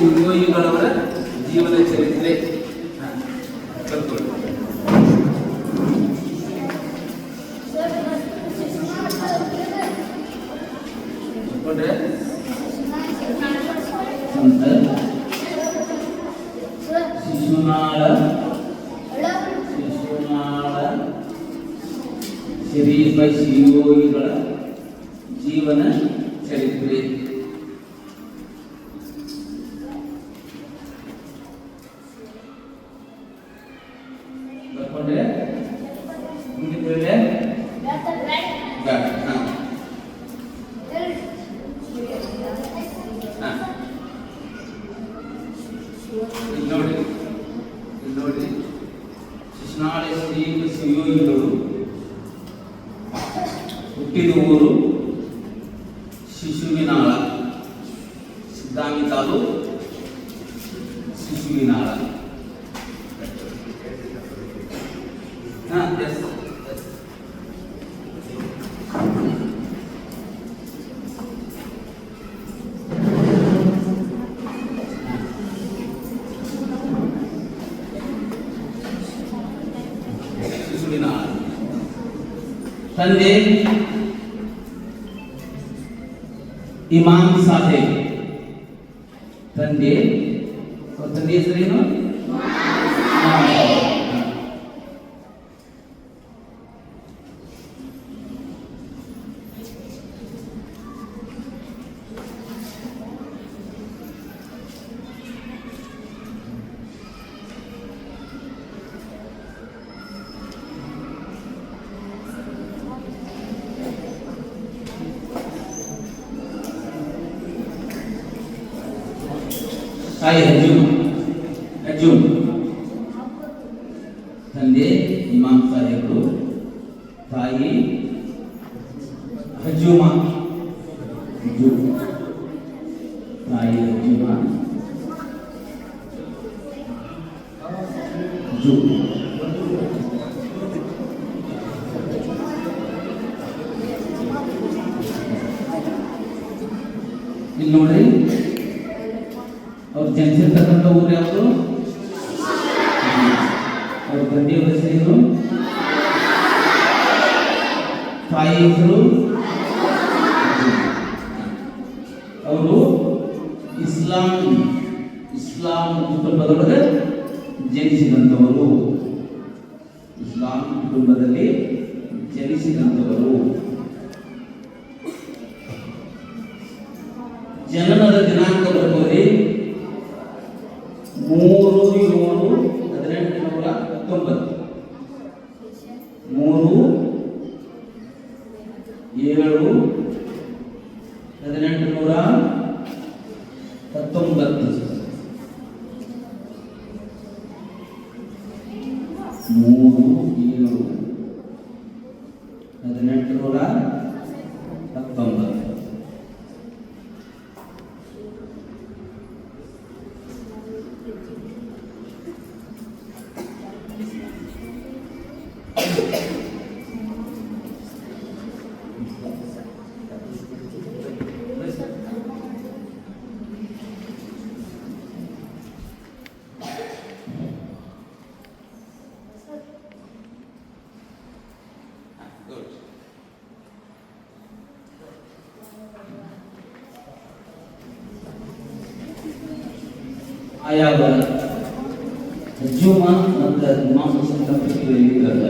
ಶಿವಯೋಗಿಗಳವರ ಜೀವನ ಚರಿತ್ರೆ ಹಾ, ಕಲ್ತ್ಕೊಳ್ಳಿ. ಕಲ್ತ್ಕೊಂಡ್ರೆ? ಸಂತ ಶಿಶುನಾಳ ಶಿಶುನಾಳ ಶರೀಫ ಶಿವಯೋಗಿಗಳ ಜೀವನ ಚರಿತ್ರೆ ಹುಟ್ಟಿದ ಊರು ಶಿಶುವಿನಾಳ ಸಿದ್ದಾಮಿ ತಾಲೂಕು ಶಿಶುವಿನಾಳ ಹಾ ಎಸ್ ಶಿಶುವಿನಾಳ ತಂದೆ ಇಮಾಮ್ ಸಾಹೇಬ್ ತಂದೆ ಅವ್ರ ತಂದೆ ಹೆಸರೇನು ಇಮಾಮ್ ಸಾಹೇಬ್. ತಾಯಿ ಹಜೂಮ್ ಹಜೂಮ್ ತಂದೆ ಇಮಾಮ್ ಸಾಹೇಬರು ತಾಯಿ ಹಜೂಮ ಹಜೂಮ್ ತಾಯಿ ಹಜೂಮ ಹಜೂಮ್ ಇಲ್ಲಿ ನೋಡ್ರಿ ಅವ್ರು ಜನಿಸಿರ್ತಕ್ಕಂಥ ಊರು ಯಾವುದು? ಅವ್ರ ತಂದೆಯವರ ಹೆಸರೇನು ತಾಯಿ ಹೆಸರು? ಅವರು ಇಸ್ಲಾಂ ಇಸ್ಲಾಂ ಕುಟುಂಬದೊಳಗೆ ಜನಿಸಿದಂಥವರು. ಇಸ್ಲಾಂ ಕುಟುಂಬದಲ್ಲಿ ಜನಿಸಿದಂಥವರು. ಜನನದ ದಿನಾಂಕ ಬರ್ಬೋದು. ಆಯಾಗ ಹಜ್ಜುಮ ಮತ್ತು ದಂಪತಿಗಳು ಇದ್ರಲ್ಲ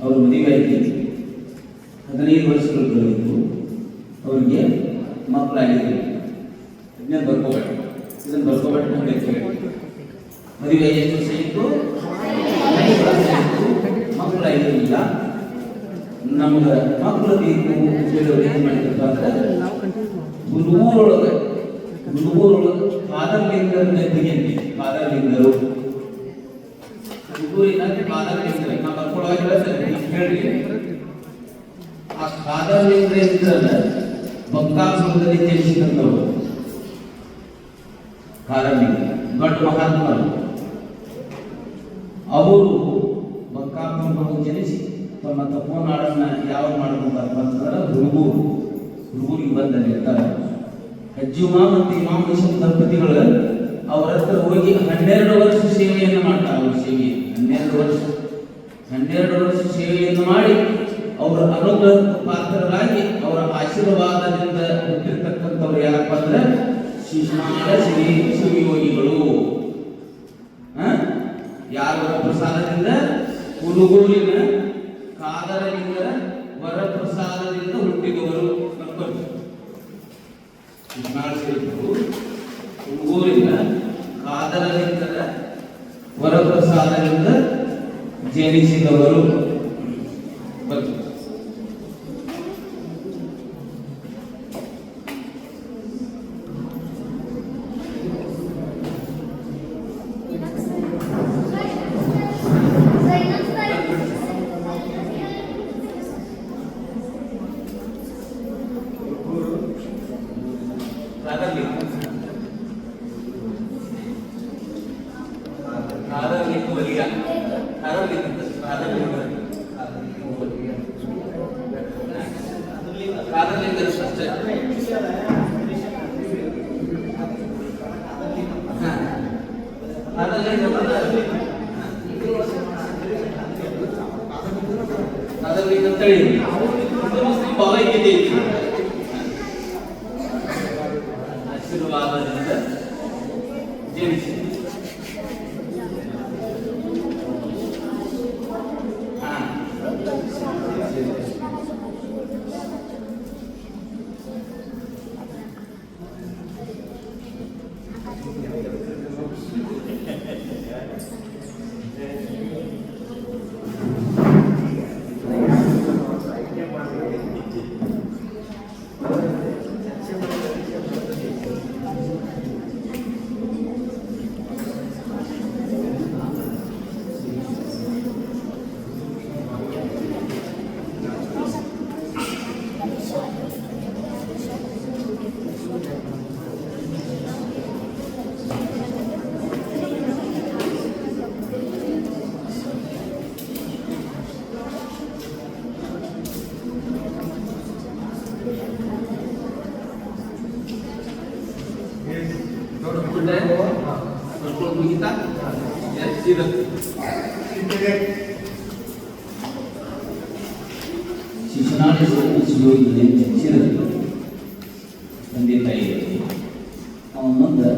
ಅವ್ರ ಮದುವೆ ಆಗಿ ಹದಿನೈದು ವರ್ಷಗಳು ಅವರಿಗೆ ಮಕ್ಕಳಾಗಿದ್ರು ಇದನ್ನ ಇದನ್ನು ಇದನ್ನ ಬರ್ಕೋಬೇಡ ನಮಗೆ ಮದುವೆ ಎಷ್ಟು ವರ್ಷ ಇತ್ತು ಮಕ್ಕಳಾಗಿರಲಿಲ್ಲ. ನಮ್ಗೆ ಮಕ್ಕಳು ಬೇಕು ಅಂತೇಳಿ ಏನು ಮಾಡಿದ್ರಪ್ಪ ಅಂದ್ರೆ ಗುರುವೂರೊಳಗೆ ಗುರುವೂರೊಳಗೆ ಪಾದಲಿಂಗರನ್ನ ತೆಗೆದಿ ಪಾದಲಿಂಗರು ಗುರುವಿನ ಪಾದಲಿಂಗರು ನಮ್ಮ ಬರ್ಕೊಳ್ಳೋಗಿಲ್ಲ ಸರಿ ಹೇಳಿ ಆ ಪಾದಲಿಂಗರ ಇದ್ರಲ್ಲ ಸುಂದರಿ ಜನಿಸಿದಂಥವ್ರು ಕಾರಣಿಕ ದೊಡ್ಡ ಮಹಾತ್ಮರು. ಅವರು ಬಂಕಾಪುರದೊಳಗೆ ಜನಿಸಿ, ತಮ್ಮ ತಪೋನಾಡನ್ನ ಯಾವ ಮಾಡ್ಕೊಂಡಾರಪ್ಪ ಅಂತಂದ್ರೆ ಹುಡುಗೂರು ಹುಡುಗರಿಗೆ ಬಂದಲ್ಲಿ ಇರ್ತಾರೆ. ಹಜ್ಜುಮಾ ಮತ್ತು ಇಮಾಮ್ ಹುಸೇನ್ ದಂಪತಿಗಳು ಹತ್ರ ಹೋಗಿ ಹನ್ನೆರಡು ವರ್ಷ ಸೇವೆಯನ್ನು ಮಾಡ್ತಾರೆ ಅವ್ರ ಸೇವೆ. ಹನ್ನೆರಡು ವರ್ಷ. ಹನ್ನೆರಡು ವರ್ಷ ಸೇವೆಯನ್ನು ಮಾಡಿ ಅವರ ಅನುಗ್ರಹ ಪಾತ್ರರಾಗಿ ಅವರ ಆಶೀರ್ವಾದದಿಂದ ಹುಟ್ಟಿರ್ತಕ್ಕಂಥವ್ರು ಯಾರಪ್ಪ ಅಂದ್ರೆ ಶಿಶುನಾಳ ಶ್ರೀ ಶಿವಯೋಗಿಗಳು. ಯಾರವರ ಯಾರ ಪ್ರಸಾದದಿಂದ ಕುರುಗೂರಿನ ಕಾದರಲಿಂಗರ ವರಪ್ರಸಾದದಿಂದ ಹುಟ್ಟಿದವರು. ಬರ್ಕೊಳ್ಳಿ ಕುರುಗೂರಿನ ಕಾದರಲಿಂಗರ ವರಪ್ರಸಾದದಿಂದ ಜನಿಸಿದವರು. ಪ್ರಾರಂಭಿಕ ಅಂತ ಹೇಳಿ ಇದು ಮುಸ್ಲಿಂ ಭಾವೈಕ್ಯತೆ ಇದೆ ಆಶೀರ್ವಾದದಿಂದ ಜನಿಸಿ ಹಾ. ನೋಡ್ಕೊಂಡೆ ನೋಡ್ಕೊಂಡು ಮುಗಿತಾ ಎಷ್ಟಿರುತ್ತೆ ಶಿಶುನಾಳೇಶ್ವರನ ಶಿವಯೋಗಿಗಳೇ ಜನಿಸಿದರು ತಂದೆ ತಾಯಿಯಲ್ಲಿ ಅವನ ಮುಂದೆ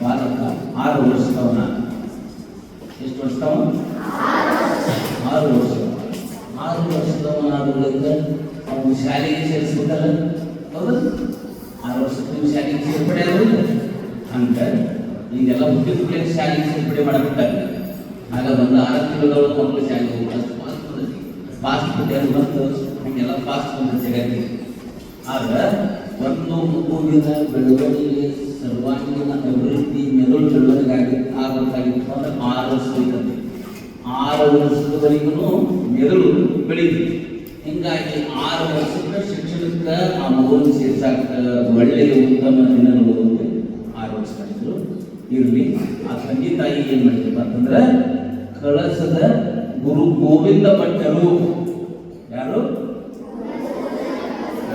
ಬಾಲಕ ಆರು ವರ್ಷದವನ. ಎಷ್ಟು ವರ್ಷದವ ಆರು ವರ್ಷ ಆರು ವರ್ಷದವನಾದ ಬಳಿಕ ಅವನು ಶಾಲೆಗೆ ಸೇರಿಸ್ಬೇಕಲ್ಲ ಹೌದು. ಆರು ವರ್ಷಕ್ಕೆ ಶಾಲೆಗೆ ಸೇರ್ಪಡೆ ಆಗೋದಿಲ್ಲ ಅಂತ ಈಗೆಲ್ಲ ಹುಟ್ಟಿ ಕೂಡಲೇ ಶಾಲೆಗೆ ಸೇರ್ಪಡೆ ಮಾಡಬೇಕಾಗ್ತದೆ ಆಗ ಬಂದು ಆರು ತಿಂಗಳು ಮಕ್ಕಳು ಶಾಲೆಗೆ ಹೋಗ್ತಾರೆ ಫಾಸ್ಟ್ ಫುಡ್ ಬಂತು ಹೀಗೆಲ್ಲ ಫಾಸ್ಟ್ ಫುಡ್ ಜಗತ್ತಿಗೆ ಆಗ ಮಗುವಿನ ಬೆಳವಣಿಗೆ ಸರ್ವಾಂಗೀಣ ಅಭಿವೃದ್ಧಿ ಮೆದುಳು ಬೆಳವಣಿಗೆ ಆಗಿ ಆಗಬೇಕಾಗಿತ್ತು ಅಂದ್ರೆ ಆರು ವರ್ಷ ಬೇಕಂತೆ ಆರು ವರ್ಷದವರೆಗೂ ಮೆದುಳು ಬೆಳೀತದೆ ಹಿಂಗಾಗಿ ಆರು ವರ್ಷದ ಶಿಕ್ಷಣಕ್ಕೆ ಆ ಮಗುವನ್ನು ಸೇರ್ಸಾಕ ಒಳ್ಳೆಯ ಉತ್ತಮ ದಿನಗಳು ಆರು ವರ್ಷ ಮಾಡಿದ್ರು ಇರಲಿ. ಆ ತಂದೆ ತಾಯಿ ಏನ್ ಮಾಡಿದ್ರು ಅಂತಂದ್ರೆ ಕಳಸದ ಗುರು ಗೋವಿಂದ ಭಟ್ಟರು. ಯಾರು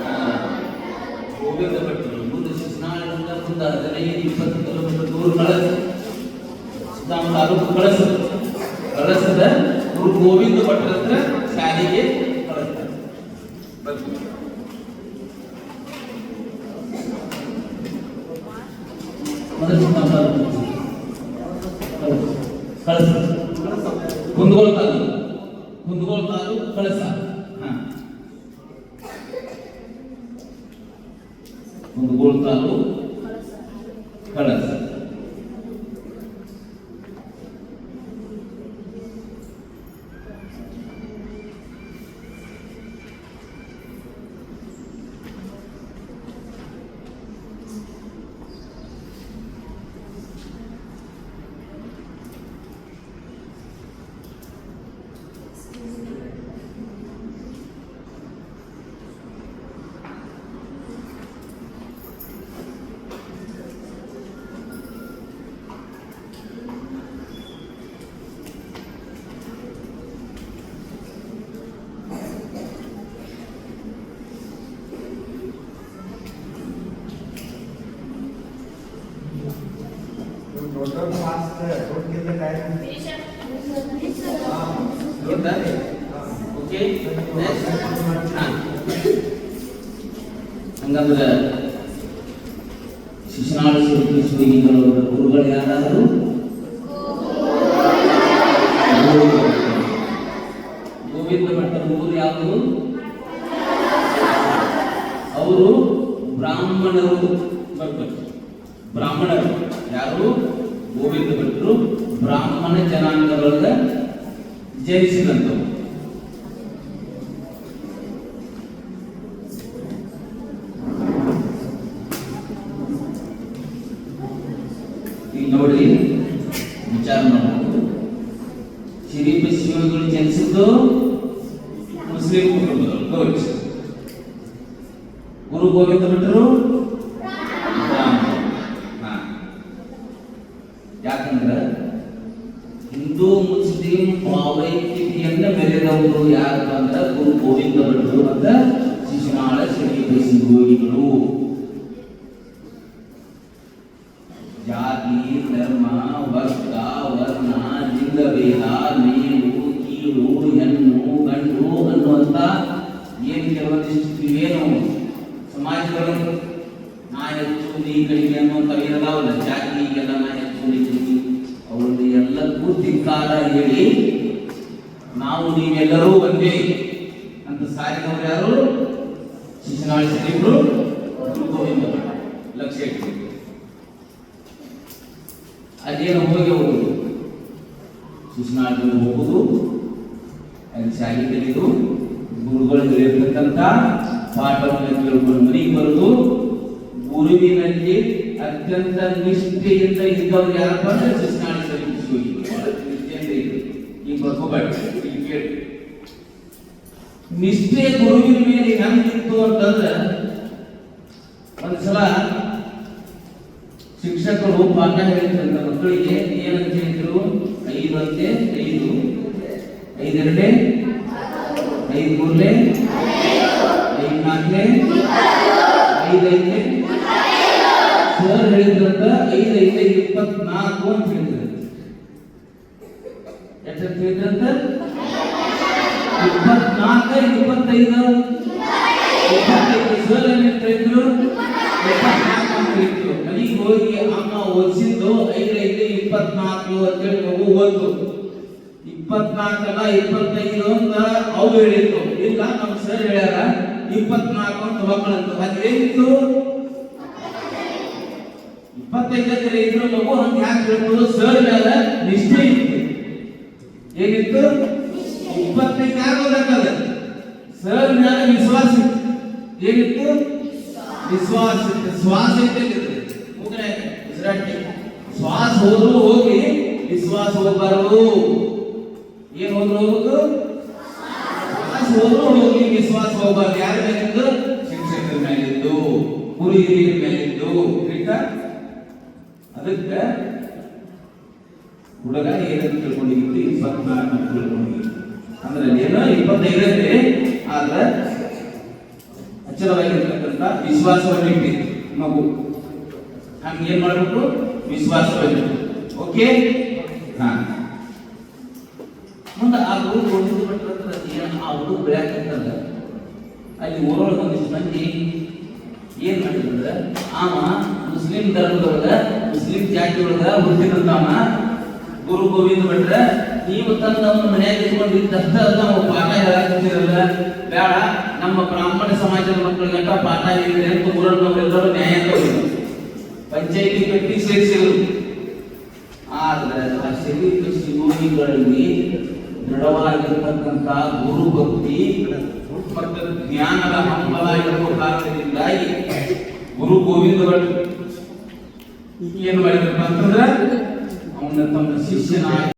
ಆ, ಭಟ್ಟರು ಮುಂದೆ ಶಿಸ್ನಾಳದಿಂದ ಮುಂದೆ ಹದಿನೈದು ಇಪ್ಪತ್ತು ಕಿಲೋಮೀಟರ್ ದೂರ ಕಳಸ ನಮ್ಮ ತಾಲೂಕು ಕಳಸ ಕಳಸದ ಗುರು ಗೋವಿಂದ ಭಟ್ರ ಹತ್ರ ಶಾಲೆಗೆ Kundagol taluk Kundagol taluk Kundagol taluk total marks total कितने का है ನೋಡ್ತಾ ಓಕೆ ಹಾಂ ಹಂಗಂದ್ರೆ ಶಿಶುನಾಳ ಶ್ರೀಗಳ ಗುರುಗಳು ಯಾರಾದರು ಗೋವಿಂದ ಭಟ್ಟರ ಊರು ಯಾವುದು ಅವರು ಬ್ರಾಹ್ಮಣರು ಬರ್ಬೇಕು ಬ್ರಾಹ್ಮಣರು ಯಾರು ಗೋವಿಂದ ಭಟ್ರು ಬ್ರಾಹ್ಮಣ ಜನಾಂಗದೊಳಗ ಜನಿಸಿದಂಥವ್ರು ಈಗ ನೋಡಿ ವಿಚಾರ ಮಾಡಬಹುದು ಶಿರೀಪ ಶಿವಗಳು ಜನಿಸಿದ್ದು ಮುಸ್ಲಿಂ ಕುಟುಂಬದವರು ಗುರು ಗೋವಿಂದ ಭಟ್ರು ಬ್ರಾಹ್ಮಣರು. ಹಾ. ಯಾಕಂದ್ರೆ ಹಿಂದೂ, ಮುಸ್ಲಿಂ ಭಾವೈಕ್ಯತೆಯನ್ನ ಮೆರೆದವರು ಯಾರಪ್ಪ ಅಂದ್ರೆ ಗುರು ಗೋವಿಂದ ಭಟ್ರು ಅಂತ ಶಿಶುನಾಳ ಶ್ರೀ ಸಿಂಗೋಗಿಗಳು ಜಾತಿ, ಧರ್ಮ, ವರ್ಗ, ವರ್ಣ ಲಿಂಗಭೇದ ಮೇಲು, ಕೀಳು, ಹೆಣ್ಣು, ಗಂಡು ಅನ್ನುವಂತ ಏನು ಕೆಲವೊಂದಿಷ್ಟು ಇವೇನು ಸಮಾಜದೊಳಗೆ ನಾ ಹೆಚ್ಚು ನೀ ಕಡಿಮೆ ಅಂತ ಏನದಾವಲ್ಲ ಜಾತಿ ನಾ ಹೆಚ್ಚು ನೀ ಕಡಿಮೆ ಅವ್ರದ್ದು ಎಲ್ಲಕ್ಕೂ ಧಿಕ್ಕಾರ ಹೇಳಿ ನಾವು ನೀವೆಲ್ಲರೂ ಒಂದೇ ಅಂತ ಸಾರಿದವರು ಯಾರು? ಶಿಶುನಾಳ ಶರೀಫರು ಗೋವಿಂದ ಲಕ್ಷ ಇಟ್ಕೊಳ್ಳಿ ಅದೇನು ಹೋಗಿ ಹೋಗುದು? ಶಿಶುನಾಳದಲ್ಲಿ ಹೋಗುದು, ಅಲ್ಲಿ ಶಾಲೆ ಕಲಿದು ಗುರುಗಳು ಹೇಳಿರ್ತಕ್ಕಂಥ ಪಾಠವನ್ನು ಕೇಳ್ಕೊಂಡು ಮನೆಗೆ ಬರುದು. ಗುರುವಿನಲ್ಲಿ ಅತ್ಯಂತ ನಿಷ್ಠೆಯಿಂದ ಇದ್ದವ್ರು ಯಾರಪ್ಪ ಅಂದ್ರೆ ಶಿಶುನಾಳ ಸರಿ ನಿಷ್ಠೆಯಿಂದ ಇದ್ರು ಈಗ ಬರ್ಕೋಬೇಡ ಇಲ್ಲಿ ಕೇಳಿ ನಿಷ್ಠೆ ಗುರುವಿನ ಮೇಲೆ ಹೆಂಗಿತ್ತು ಅಂತಂದ್ರೆ, ಒಂದ್ಸಲ ಶಿಕ್ಷಕರು ಪಾಠ ಹೇಳಿದ್ರಂತ ಮಕ್ಕಳಿಗೆ ಏನಂತ ಹೇಳಿದ್ರು? ಐದು ಅಂತೆ ಐದು. ಐದೆರಡೆ? ಐದು ಮೂರಲೆ ಐದು ನಾಲ್ಕಲೆ ಐದು ಐದಲೆ ಸರ್ ಹೇಳಿದ್ರಂತ ಐದು ಐದು ಇಪ್ಪತ್ನಾಲ್ಕು. ಇಪ್ಪತ್ತೈದು ಇದ್ರು? ಇತ್ತು ಮನೆಗೆ ಹೋಗಿ ಅಮ್ಮ ಓದಿಸಿದ್ದು ಐದು ಐದು ಇಪ್ಪತ್ನಾಲ್ಕು ಅಂತೇಳಿ ಮಗು ಓದ್ತು. ಇಪ್ಪತ್ನಾಲ್ಕಲ್ಲ ಇಪ್ಪತ್ತೈದು ಅಂತ ಅವು ಹೇಳಿದ್ರು. ಇಲ್ಲ, ನಮ್ಮ ಸರ್ ಹೇಳ್ಯಾರ, ಇಪ್ಪತ್ನಾಲ್ಕು ಅಂತ ಮಕ್ಕಳಂತ. ಅದೇನಿತ್ತು ಇಪ್ಪತ್ತೈದಕ್ಕೆ ಇದ್ರು ಮಗು, ಹಂಗೆ ಯಾಕೆ ಸರ್ ಮೇಲೆ ನಿಷ್ಠೆ ಇತ್ತು. ಏನಿತ್ತು? ಇಪ್ಪತ್ತೈದು ಯಾರು ಓದಕ್ಕಲ್ಲ ಸರ್ ಮೇಲೆ ವಿಶ್ವಾಸ. ಏನಿತ್ತು? ವಿಶ್ವಾಸ ಇತ್ತು ಶ್ವಾಸ ಇತ್ತು ಶ್ವಾಸ ಹೋದ್ರು ಹೋಗಿ ವಿಶ್ವಾಸ ಹೋಗ್ಬಾರದು. ಏನ್ ಹೋದ್ರು ಹೋಗುದು ಶ್ವಾಸ ಹೋದ್ರು ಹೋಗಿ ವಿಶ್ವಾಸ ಹೋಗ್ಬಾರ್ದು. ಯಾರ ಮೇಲಿದ್ದು ಶಿಕ್ಷಕರ ಮೇಲಿದ್ದು ಗುರು ಹಿರಿಯರ ಮೇಲಿದ್ದು ಆಯ್ತಾ? ಅದಕ್ಕೆ ಹುಡುಗ ಏನಂತ ತಿಳ್ಕೊಂಡಿತ್ತು ಇಪ್ಪತ್ನಾಲ್ಕು ಅಂತ ತಿಳ್ಕೊಂಡಿತ್ತು ಅಂದ್ರೆ ಏನೋ ಇಪ್ಪತ್ತೈದರಲ್ಲಿ ಆದ್ರೆ ಅಚ್ಚರವಾಗಿರ್ತಕ್ಕಂಥ ವಿಶ್ವಾಸವನ್ನು ಇಟ್ಟಿತ್ತು ಮಗು. ಹಂಗೆ ಏನ್ ಮಾಡ್ಬೇಕು? ವಿಶ್ವಾಸವನ್ನು ಓಕೆ? ಹಾ. ಮುಂದೆ ಆ ಗುರು ಓದಿದ್ದು ಬಿಟ್ರೆ ಏನು ಆ ಹುಡುಗ ಬೆಳೆಯಕ್ಕಂತಂದ್ರೆ ಅಲ್ಲಿ ಊರೊಳಗೆ ಒಂದಿಷ್ಟು ಮಂದಿ ಏನ್ ಮಾಡಿದ್ರೆ? ಆಮ, ಮುಸ್ಲಿಂ ಧರ್ಮದೊಳಗ, ಮುಸ್ಲಿಂ ಜಾತಿಯೊಳಗ ಒಳಗ ಗುರು ಗೋವಿಂದ ಭಟ್ರ, ನೀವು ತಂದ ಅವನ ಮನೆಯಾಗ ಇಟ್ಕೊಂಡಿದ್ದಷ್ಟ ನಾವು ಬೇಡ ನಮ್ಮ ಬ್ರಾಹ್ಮಣ ಸಮಾಜದ ಮಕ್ಕಳಿಗಂಟ ಪಾಠ ಹೇಳಿದೆ ಅಂತ ಊರನ್ನವರೆಲ್ಲರೂ ನ್ಯಾಯ ಪಂಚಾಯಿತಿ ಕಟ್ಟಿ ಸೇರಿಸಿದರು. ಆದ್ರೆ ಆ ಶರೀರ ಶಿವೋಗಿಗಳಲ್ಲಿ ದೃಢವಾಗಿರ್ತಕ್ಕಂಥ ಗುರು ಭಕ್ತಿ ಮತ್ತು ಜ್ಞಾನದ ಹಂಬಲ ಇರುವ ಕಾರಣದಿಂದಾಗಿ ಗುರು ಗೋವಿಂದ ಏನು ಏನ್ ಮಾಡಿದ್ರಪ್ಪ ಅಂತಂದ್ರೆ ಅವನ ತಮ್ಮ ಶಿಷ್ಯನಾಗಿ